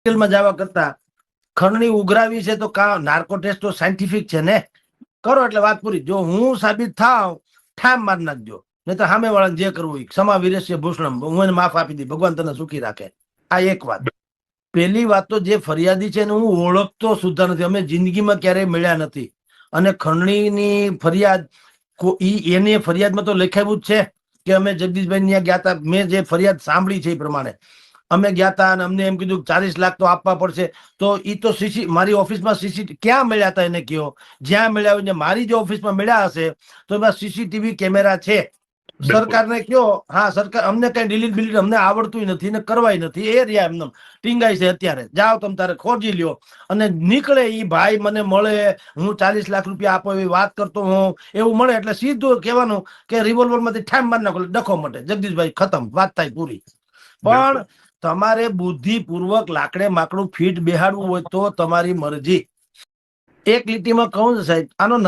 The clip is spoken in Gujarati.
હોસ્પિટલમાં જવા કરતા ખંડણી ઉઘરાવી છે તો કા નાર્કો ટેસ્ટ તો સાયન્ટિફિક છે ને? કરો એટલે વાત પૂરી. જો હું સાબિત થાવ ઠામ માર નાખજો. નહીં તો સામે વાળા જે કરવું ક્ષમા વિરેશ્ય ભૂષણમ. હું એને માફ આપી દી. ભગવાન તને સુખી રાખે. આ એક વાત. પેલી વાત તો જે ફરિયાદી છે એને હું ઓળખતો સુધા નથી. અમે જિંદગીમાં ક્યારેય મળ્યા નથી. અને ખંડણીની ફરિયાદ એની ફરિયાદમાં તો લખાવ્યું જ છે કે અમે જગદીશભાઈ ત્યાં ગયા હતા મેં જે ફરિયાદ સાંભળી છે એ પ્રમાણે. અમે ગયા હતા અને અમને એમ કીધું ચાલીસ લાખ તો આપવા પડશે. તો એ તો સીસી મારી ઓફિસમાં સીસી ક્યાં મળ્યા હતા એને કયો? જ્યાં મળ્યા હોય મારી જે ઓફિસમાં મળ્યા હશે તો એમાં સીસીટીવી કેમેરા છે. સરકારને કયો? હા સરકાર અમને કઈ ડિલીટ બિલીટ અમને આવડતું નથી ને કરવાય નથી. એ રહ્યા એમને. ટીંગાય છે અત્યારે. જાઓ તમે તારે ખોજી લ્યો. અને નીકળે એ ભાઈ મને મળે. હું ચાલીસ લાખ રૂપિયા આપો એવી વાત કરતો હું એવું મળે એટલે સીધું કહેવાનું કે રિવોલ્વરમાંથી ઠામ મારી નાખો. ડખો મટે. જગદીશભાઈ ખતમ. વાત થાય પૂરી. પણ તમારે બુદ્ધિપૂર્વક લાકડે માકડું ફીટ બેહાડવું હોય તો તમારી મરજી. એક લીટીમાં કહું સાહેબ, આનો